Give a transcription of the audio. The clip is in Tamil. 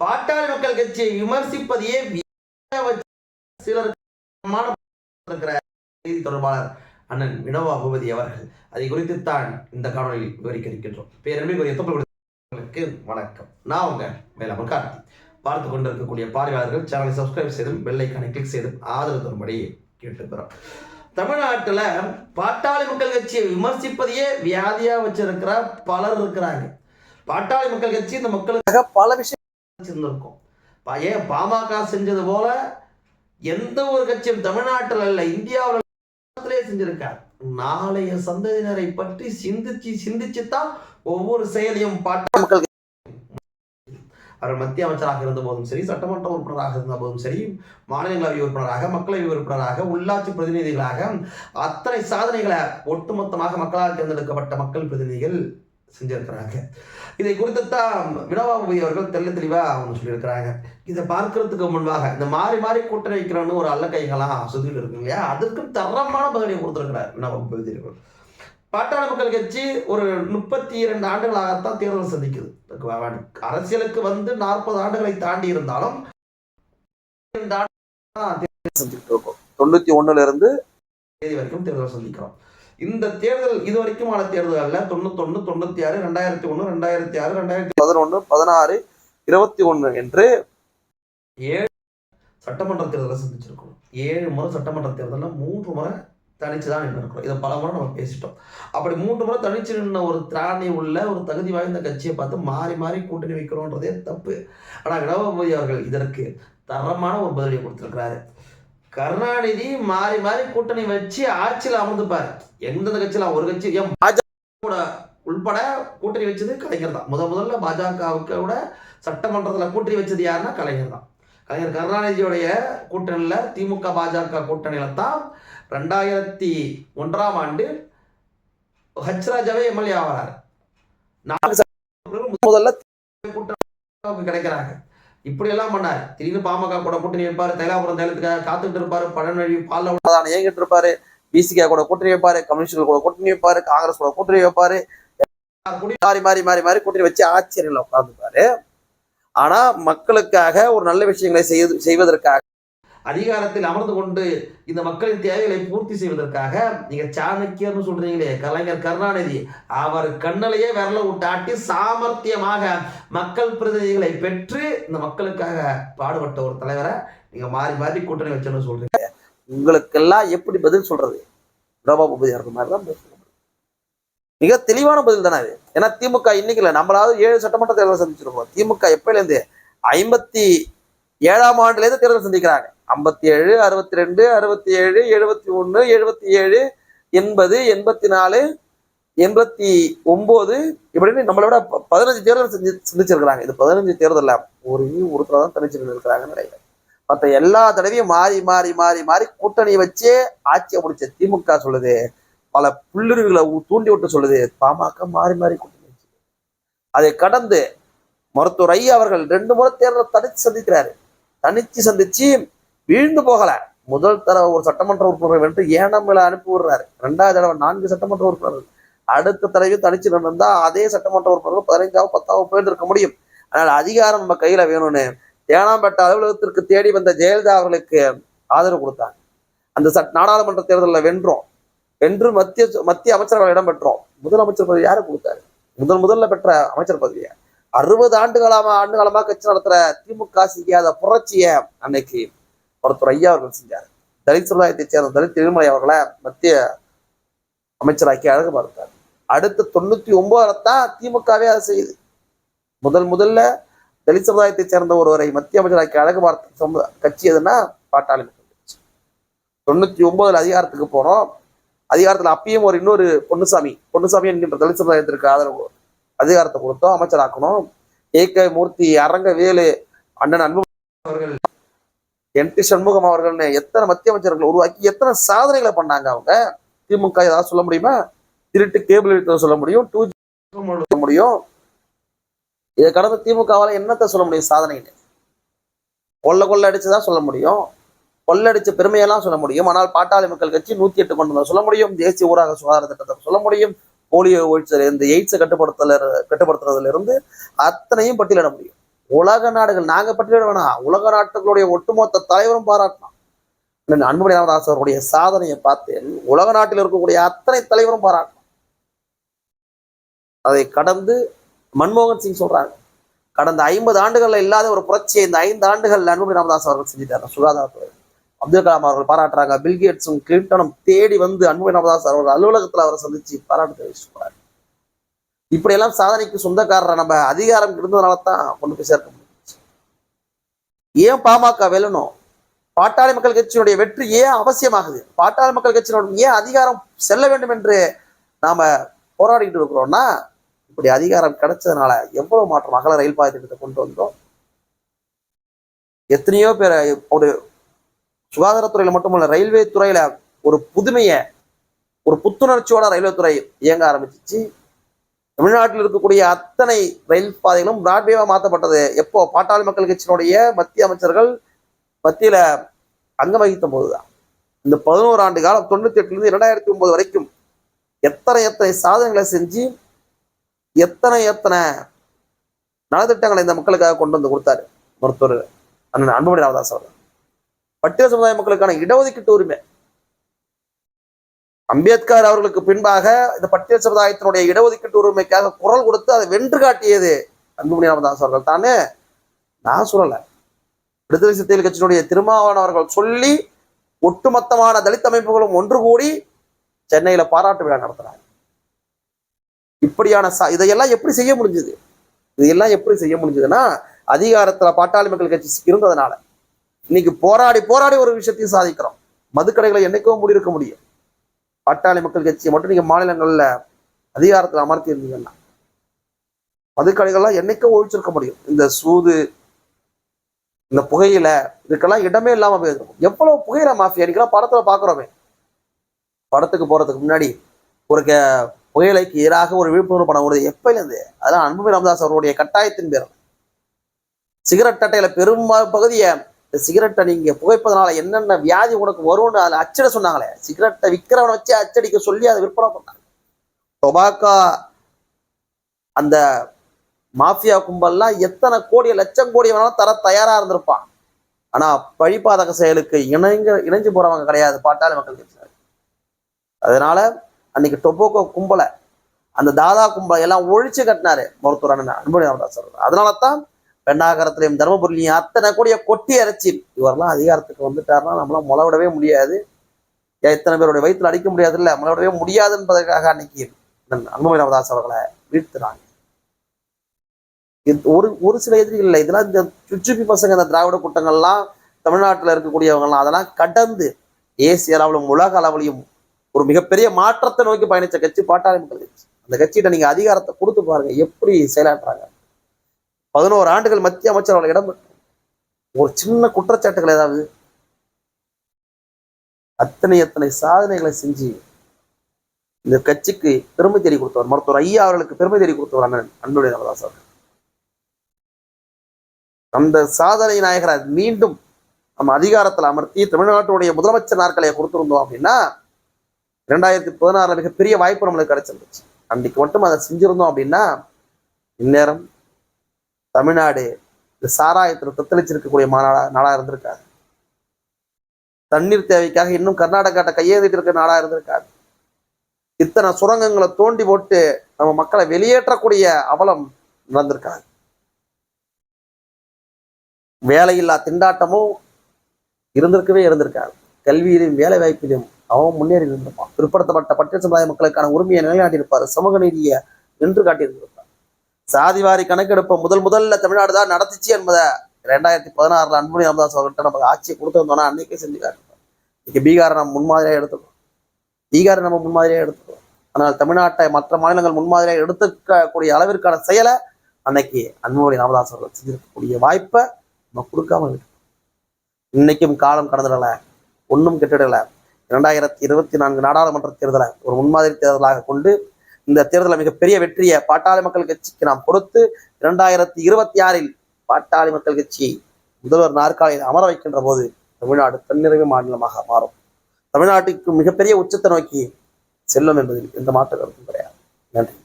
பாட்டாளி மக்கள் கட்சியை விமர்சிப்பதையே சிலர் செய்தி தொடர்பாளர் அண்ணன் வினோபா பூபதி அவர்கள். அதை குறித்து தான் இந்த காணொலியில் விவரிக்க இருக்கின்றோம் பேரன்பிற்குரிய வணக்கம். நான் உங்க மேலாமல் கார்த்தி. பார்த்து கொண்டிருக்கக்கூடிய பார்வையாளர்கள் சேனலை சப்ஸ்கிரைப் செய்தும் பெல்லைக்கானை கிளிக் செய்தும் ஆதரவு தரும்படி கேட்டுக்கிறோம். தமிழ்நாட்டுல பாட்டாளி மக்கள் கட்சியை விமர்சிப்பதையே வியாதியா வச்சிருக்கிற பலர் இருக்கிறாங்க. பாட்டாளி மக்கள் கட்சி இந்த மக்களுக்காக பல விஷயம் செஞ்சிருக்கும் ஏன் பாமக செஞ்சது போல எந்த ஒரு கட்சியும் தமிழ்நாட்டில் அல்ல இந்தியாவில் செஞ்சிருக்கார். நாளைய சந்ததியினரை பற்றி சிந்திச்சு சிந்திச்சு தான் ஒவ்வொரு செயலையும் பாட்டாளி மக்கள் அவர் மத்திய அமைச்சராக இருந்த போதும் சரி சட்டமன்ற உறுப்பினராக இருந்த போதும் சரி மாநிலங்களவை உறுப்பினராக மக்களவை உறுப்பினராக உள்ளாட்சி பிரதிநிதிகளாக அத்தனை சாதனைகளை ஒட்டுமொத்தமாக மக்களால் தேர்ந்தெடுக்கப்பட்ட மக்கள் பிரதிநிதிகள் செஞ்சிருக்கிறாங்க. இதை குறித்து தான் வினோபாபதி அவர்கள் தெள்ள தெளிவா அவங்க சொல்லியிருக்கிறாங்க. இதை பார்க்கறதுக்கு முன்பாக இந்த மாறி மாறி கூட்டணி வைக்கிறோன்னு ஒரு அல்ல கைகளாம் சுத்திட்டு இருக்கு இல்லையா? அதற்கும் தரமான பதிலை கொடுத்திருக்கிறார் வினோபாபதி அவர்கள் பாட்டாளி மக்கள் கட்சி ஒரு முப்பத்தி இரண்டு ஆண்டுகளாகத்தான் தேர்தல் சந்திக்குது. அரசியலுக்கு வந்து நாற்பது ஆண்டுகளை தாண்டி இருந்தாலும் இருக்கோம் தொண்ணூத்தி ஒண்ணுல இருந்து தேதி வரைக்கும் தேர்தல் சந்திக்கிறோம். இந்த தேர்தல் இது வரைக்குமான தேர்தல் அல்ல. தொண்ணூத்தொன்னு தொண்ணூத்தி ஆறு ரெண்டாயிரத்தி ஒன்று ரெண்டாயிரத்தி ஆறு ரெண்டாயிரத்தி பதினொன்று பதினாறு இருபத்தி ஒன்று என்று ஏழு சட்டமன்ற தேர்தலை சந்திச்சிருக்கோம் ஏழு முறை சட்டமன்ற தேர்தலில் மூன்று முறை தனிச்சு தான் நின்று இதை பல முறை நம்ம பேசிட்டோம். அப்படி மூன்று முறை தனிச்சு நின்ன ஒரு திராணி உள்ள ஒரு தகுதி வாய்ந்த கட்சியை பார்த்து மாறி மாறி கூட்டணி வைக்கிறோன்றதே தப்பு. ஆனால் வினோபதி அவர்கள் இதற்கு தரமான ஒரு பதிலை கொடுத்துருக்கிறாரு. கருணாநிதி மாறி மாறி கூட்டணி வச்சு ஆட்சியில் அமர்ந்துப்பார் எந்தெந்த கட்சியில் ஒரு கட்சி ஏன் பாஜக உள்பட கூட்டணி வச்சது கலைஞர் தான். முத முதல்ல பாஜகவுக்கு கூட சட்டமன்றத்தில் கூட்டணி வச்சது யாருன்னா கலைஞர் தான். கலைஞர் கருணாநிதியுடைய கூட்டணியில் திமுக பாஜக கூட்டணியில தான் ரெண்டாயிரத்தி ஒன்றாம் ஆண்டு ஹச்ராஜாவே எம்எல்ஏ ஆகிறார் நாலு முதல்ல கூட்டணி கிடைக்கிறாங்க. இப்படி எல்லாம் பண்ணார். திடீர்னு பாமக கூட கூட்டணி வைப்பாரு தைலாபுரம் தைலத்துக்காக காத்துக்கிட்டு இருப்பாரு பழனி பால்ல உள்ளதான இயங்கிட்டு இருப்பாரு பிசிகா கூட கூட்டணி வைப்பாரு கம்யூனிஸ்ட் கூட கூட்டணி வைப்பாரு காங்கிரஸ் கூட கூட்டணி வைப்பாரு. மாறி மாறி மாறி மாறி கூட்டணி வச்சு ஆச்சரியங்கள உட்கார்ந்துப்பாரு. ஆனா மக்களுக்காக ஒரு நல்ல விஷயங்களை செய்வதற்காக அதிகாரத்தில் அமர்ந்து கொண்டு இந்த மக்களின் தேவைகளை பூர்த்தி செய்வதற்காக நீங்க சாணக்கியர்னு சொல்றீங்களே கலைஞர் கருணாநிதி அவர் கண்ணிலேயே விரல விட்டாட்டி சாமர்த்தியமாக மக்கள் பிரதிநிதிகளை பெற்று இந்த மக்களுக்காக பாடுபட்ட ஒரு தலைவரை நீங்க மாறி மாறி கூட்டணி வச்சோன்னு சொல்றீங்க. உங்களுக்கெல்லாம் எப்படி பதில் சொல்றது? ரோபா பூபதியார் மாதிரி தான் பதில் மிக தெளிவான பதில் தானே அது. ஏன்னா திமுக இன்னைக்கு இல்லை நம்மளாவது ஏழு சட்டமன்ற தேர்தல் சந்திச்சிருக்கோம். திமுக எப்பயிலேருந்து? ஐம்பத்தி ஏழாம் ஆண்டுலேருந்து தேர்தல் சந்திக்கிறாங்க. ஐம்பத்தி ஏழு அறுபத்தி ரெண்டு அறுபத்தி ஏழு எழுபத்தி ஒன்று எழுபத்தி ஏழு எண்பது எண்பத்தி நாலு எண்பத்தி ஒன்பது இப்படின்னு நம்மளோட விட பதினஞ்சு தேர்தல் செஞ்சு சந்திச்சிருக்கிறாங்க. இது பதினஞ்சு தேர்தலில் ஒரு ஒருத்தர் தான் தனிச்சு இருக்கிறாங்க நினைக்கிறேன் மற்ற எல்லா தடவையும் மாறி மாறி மாறி மாறி கூட்டணி வச்சே ஆட்சியை முடிச்ச திமுக சொல்லுது. பல புல்லுருவிகளை தூண்டி விட்டு சொல்லுது. பாமக மாறி மாறி கூட்டணி வச்சு. அதை கடந்து மருத்துவர் ஐயா அவர்கள் ரெண்டு முறை தேர்தலை தனிச்சு சந்திக்கிறாரு. தனிச்சு சந்திச்சு வீழ்ந்து போகல. முதல் தடவை ஒரு சட்டமன்ற உறுப்பினர் வென்று ஏனமில அனுப்பி விடுறாரு. ரெண்டாவது தடவை நான்கு சட்டமன்ற உறுப்பினர்கள். அடுத்த தடவையும் தனிச்சு நடந்தா அதே சட்டமன்ற உறுப்பினர்கள் பதினைஞ்சாவது பத்தாவது போயிட்டு இருக்க முடியும். ஆனால் அதிகாரம் நம்ம கையில வேணும்னு தேனாம்பேட்டை அலுவலகத்திற்கு தேடி வந்த ஜெயலலிதா அவர்களுக்கு ஆதரவு கொடுத்தாங்க. அந்த சட் நாடாளுமன்ற தேர்தலில் வென்றோம். வென்று மத்திய மத்திய அமைச்சரவை இடம் பெற்றோம் முதலமைச்சர் பதவி யாரை கொடுத்தாரு? முதல் முதல்ல பெற்ற அமைச்சர் பதவியை? அறுபது ஆண்டு காலமா ஆண்டு காலமா கட்சி நடத்துற திமுக செய்யாத புரட்சிய அன்னைக்கு ஒருத்தர் ஐயா அவர்கள் செஞ்சார். தலித் சமுதாயத்தை சேர்ந்த தலித் திருமலை அவர்களை மத்திய அமைச்சராக்கி அழகு பார்த்தார் அடுத்த தொண்ணூத்தி ஒன்பதுல தான் திமுகவே அதை செய்யுது. முதல் முதல்ல தலித் சமுதாயத்தை சேர்ந்த ஒருவரை மத்திய அமைச்சராக்கி அழகு பார்த்த கட்சி எதுன்னா பாட்டாளி தொண்ணூத்தி ஒன்பதுல அதிகாரத்துக்கு போனோம். அதிகாரத்துல அப்பயும் ஒரு இன்னொரு பொன்னுசாமி பொன்னுசாமி என்கின்ற தலித் சமுதாயத்திற்கு ஆதரவு அதிகாரத்தை கொடுத்தோம் அமைச்சராக்கணும். ஏக மூர்த்தி அரங்க வேலு அண்ணன் அன்பு அவர்கள் என். டி சண்முகம் அவர்கள்னு எத்தனை மத்திய அமைச்சர்கள் உருவாக்கி எத்தனை சாதனைகளை பண்ணாங்க அவங்க? திமுக ஏதாவது சொல்ல முடியுமா? திருட்டு கேபிள் எடுத்து சொல்ல முடியும் டூ சொல்ல முடியும். இதை கடந்த திமுகவால என்னத்தை சொல்ல முடியும் சாதனைன்னு? கொள்ள கொள்ள அடிச்சுதான் சொல்ல முடியும். கொள்ளடிச்ச பெருமையெல்லாம் சொல்ல முடியும். ஆனால் பாட்டாளி மக்கள் கட்சி நூத்தி எட்டு கொண்டு வந்ததை சொல்ல முடியும். தேசிய ஊரக சுகாதார திட்டத்தை சொல்ல முடியும். போலியோ ஒழிச்சல இந்த எய்ட்ஸை கட்டுப்படுத்தல கட்டுப்படுத்துறதுல இருந்து அத்தனையும் பட்டியலிட முடியும். உலக நாடுகள் நாங்க பட்டியலிட வேணாம். உலக நாட்டுகளுடைய ஒட்டுமொத்த தலைவரும் பாராட்டலாம். அன்புமணி ராமதாஸ் அவருடைய சாதனையை பார்த்தேன் உலக நாட்டில் இருக்கக்கூடிய அத்தனை தலைவரும் பாராட்டலாம். அதை கடந்து மன்மோகன் சிங் சொல்றாங்க. கடந்த ஐம்பது ஆண்டுகள்ல இல்லாத ஒரு புரட்சியை இந்த ஐந்து ஆண்டுகள் அன்புமணி ராமதாஸ் அவர்கள் செஞ்சுட்டாங்க சுகாதாரத்துறை. அப்துல் கலாம் அவர்கள் பாராட்டுறாங்க. பில்கேட்ஸும் கிளின்டனும் தேடி வந்து அன்பு நவதாஸ் அவர்கள் அலுவலகத்துல அவரை சந்திச்சு பாராட்டு தெரிவிச்சு இப்படியெல்லாம் சாதனைக்கு சொந்தக்காரரை நம்ம அதிகாரம் இருந்ததுனால தான் கொண்டு போய் சேர்க்க முடியும் ஏன் பாமக வெல்லணும்? பாட்டாளி மக்கள் கட்சியினுடைய வெற்றி ஏன் அவசியமாகுது? பாட்டாளி மக்கள் கட்சியினுடைய ஏன் அதிகாரம் செல்ல வேண்டும் என்று நாம போராடிட்டு இருக்கிறோம்னா இப்படி அதிகாரம் கிடைச்சதுனால எவ்வளவு மாற்றம் அகல ரயில் பாதை திட்டத்தை கொண்டு வந்தோம்? எத்தனையோ பேர் ஒரு சுகாதாரத்துறையில மட்டுமல்ல ரயில்வே துறையில ஒரு புதுமையை ஒரு புத்துணர்ச்சியோட ரயில்வே துறை இயங்க ஆரம்பிச்சிச்சு. தமிழ்நாட்டில் இருக்கக்கூடிய அத்தனை ரயில் பாதைகளும் பிராட்வேவா மாற்றப்பட்டது எப்போ? பாட்டாளி மக்கள் கட்சியினுடைய மத்திய அமைச்சர்கள் மத்தியில அங்கம் வகித்த போதுதான். இந்த பதினோரு ஆண்டு காலம் தொண்ணூத்தி எட்டுல இருந்து இரண்டாயிரத்தி ஒன்பது வரைக்கும் எத்தனை எத்தனை சாதனைகளை செஞ்சு எத்தனை எத்தனை நலத்திட்டங்களை இந்த மக்களுக்காக கொண்டு வந்து கொடுத்தாரு மருத்துவர் அண்ணன் அன்புமணி ராமதாஸ் அவர்கள். பட்டியல் சமுதாய மக்களுக்கான இடஒதுக்கீட்டு உரிமை. அம்பேத்கர் அவர்களுக்கு பின்பாக இந்த பட்டியல் சமுதாயத்தினுடைய இடஒதுக்கீட்டு உரிமைக்காக குரல் கொடுத்து அதை வென்று காட்டியது அன்புமணி ராமதாஸ் அவர்கள். தானே? நான் சொல்லலை. விடுதலை சிறுத்தைகள் கட்சியினுடைய திருமாவளவன் சொல்லி ஒட்டுமொத்தமான தலித் அமைப்புகளும் ஒன்று கூடி சென்னையில பாராட்டு விழா நடத்துறாங்க. இப்படியான இதையெல்லாம் எப்படி செய்ய முடிஞ்சது? இதையெல்லாம் எப்படி செய்ய முடிஞ்சதுன்னா அதிகாரத்துல பாட்டாளி மக்கள் கட்சி இருந்ததுனால. இன்னைக்கு போராடி போராடி ஒரு விஷயத்தையும் சாதிக்கிறோம். மதுக்கடைகளை என்னைக்கோ முடியிருக்க முடியும். பட்டாளி மக்கள் கட்சியை மட்டும் நீங்க மாநிலங்கள்ல அதிகாரத்தில் அமர்த்தி இருந்தீங்கன்னா மதுக்கடைகள்லாம் என்னைக்கோ ஒழிச்சிருக்க முடியும். இந்த சூது இந்த புகையில இதுக்கெல்லாம் இடமே இல்லாம போயிருக்கும். எவ்வளவு புகையில மாஃபியா? இன்னைக்கெல்லாம் படத்துல பாக்குறோமே. படத்துக்கு போறதுக்கு முன்னாடி ஒரு க- புகையிலைக்கு எதிராக ஒரு விழிப்புணர்வு படம் வருது எப்பயிலேருந்து அதெல்லாம் அன்புமணி ராமதாஸ் அவருடைய கட்டாயத்தின் பேர் சிகரெட் அட்டையில பெரும் பகுதியை சிகரெட்டை நீங்க புகைப்பதனால என்னென்ன வியாதி உனக்கு வரும்னு அதில் அச்சிட சொன்னாங்களே. சிகரெட்டை விற்கிறவனை வச்சு அச்சடிக்க சொல்லி அதை விற்பனை பண்ணாங்க. டொபாக்கோ அந்த மாஃபியா கும்பல்லாம் எத்தனை கோடி லட்சம் கோடி வேணாலும் தர தயாரா இருந்திருப்பான். ஆனா பழிபாதக செயலுக்கு இணைங்க இணைஞ்சு போறவங்க கிடையாது. பாட்டாளி மக்கள் கட்சி அதனால அன்னைக்கு டொபோக்கோ கும்பலை அந்த தாதா கும்பலை எல்லாம் ஒழிச்சு கட்டினாரு மருத்துவர் அண்ணன் அன்புமணி ராமதாஸ் அதனால தான் பெண்ணாகரத்திலையும் தர்மபுரிலையும் அத்தனை கூடிய கொட்டி அரைச்சி இவரெல்லாம் அதிகாரத்துக்கு வந்துட்டாருன்னா நம்மளாம் முளவிடவே முடியாது. எத்தனை பேருடைய வயிற்றில் அடிக்க முடியாது இல்ல முளவிடவே முடியாது என்பதற்காக அன்னைக்கு அன்புமணி ராமதாஸ் அவர்களை வீழ்த்துறாங்க இது ஒரு ஒரு சில எதிரிகள் இல்லை. இதெல்லாம் இந்த சுச்சுப்பி பசங்க இந்த திராவிட கூட்டங்கள்லாம் தமிழ்நாட்டில் இருக்கக்கூடியவங்கலாம் அதெல்லாம் கடந்து ஏசிய அளவிலும் உலக அளவிலையும் ஒரு மிகப்பெரிய மாற்றத்தை நோக்கி பயணிச்ச கட்சி பாட்டாளி மக்கள் கட்சி. அந்த கட்சிகிட்ட நீங்க அதிகாரத்தை கொடுத்து பாருங்க. எப்படி செயலாற்றுறாங்க? பதினோரு ஆண்டுகள் மத்திய அமைச்சர் அவர்கள் இடம் ஒரு சின்ன குற்றச்சாட்டுகள் ஏதாவது? அத்தனை அத்தனை சாதனைகளை செஞ்சு இந்த கட்சிக்கு பெருமை தேடி கொடுத்தவர் மருத்துவர் ஐயா அவர்களுக்கு பெருமை தேடி கொடுத்தவர் அண்ணன் அன்புடைய ராமதாஸ் அவர்கள். அந்த சாதனை நாயகரை மீண்டும் நம்ம அதிகாரத்தில் அமர்த்தி தமிழ்நாட்டுடைய முதலமைச்சர் நாற்களை கொடுத்திருந்தோம் அப்படின்னா இரண்டாயிரத்தி பதினாறுல மிகப்பெரிய வாய்ப்பு நம்மளுக்கு கிடைச்சிருந்துச்சு. அன்னைக்கு மட்டும் அதை செஞ்சிருந்தோம் அப்படின்னா இந்நேரம் தமிழ்நாடு இந்த சாராயத்தில் தத்தளிச்சிருக்கக்கூடிய மாநாடா நாடா இருந்திருக்காது தண்ணீர் தேவைக்காக இன்னும் கர்நாடகாட்ட கையேந்திட்டு இருக்க நாடா இருந்திருக்காது இத்தனை சுரங்கங்களை தோண்டி போட்டு நம்ம மக்களை வெளியேற்றக்கூடிய அவலம் நடந்திருக்காது வேலையில்லா திண்டாட்டமும் இருந்திருக்கவே இருந்திருக்காது கல்வியிலும் வேலை வாய்ப்பிலும் அவன் முன்னேறி இருந்திருப்பான். பிற்படுத்தப்பட்ட பட்டியல் சமுதாய மக்களுக்கான உரிமையை நிலைநாட்டியிருப்பார். சமூக நீதியை நின்று காட்டியிருந்திருப்பார். சாதிவாரி கணக்கெடுப்பை முதல் முதல்ல தமிழ்நாடு தான் நடத்துச்சு என்பதை ரெண்டாயிரத்தி பதினாறுல அன்புமணி ராமதாஸ் அவர்கிட்ட நமக்கு ஆட்சியை கொடுத்துருந்தோம்னா அன்னைக்கே செஞ்சு காட்டிருப்போம் இன்னைக்கு பீகாரை நம்ம முன்மாதிரியாக எடுத்துக்கோம். பீகாரை நம்ம முன்மாதிரியாக எடுத்துக்கோம். ஆனால் தமிழ்நாட்டை மற்ற மாநிலங்கள் முன்மாதிரியாக எடுத்துக்கக்கூடிய அளவிற்கான செயலை அன்னைக்கு அன்புமணி ராமதாஸ் அவர்கள் செஞ்சிருக்கக்கூடிய வாய்ப்பை நம்ம கொடுக்காம விட்டோம். இன்னைக்கும் காலம் கடந்துடலை ஒன்றும் கெட்டுடலை. இரண்டாயிரத்தி இருபத்தி நான்கு நாடாளுமன்ற தேர்தலை ஒரு முன்மாதிரி தேர்தலாக கொண்டு இந்த தேர்தலில் மிகப்பெரிய வெற்றியை பாட்டாளி மக்கள் கட்சிக்கு நாம் கொடுத்து இரண்டாயிரத்தி இருபத்தி ஆறில் பாட்டாளி மக்கள் கட்சியை முதல்வர் நாற்காலியில் அமர வைக்கின்ற போது தமிழ்நாடு தன்னிறைவு மாநிலமாக மாறும். தமிழ்நாட்டுக்கு மிகப்பெரிய உச்சத்தை நோக்கி செல்லும் என்பதில் எந்த மாற்று கருத்தும் கிடையாது. நன்றி.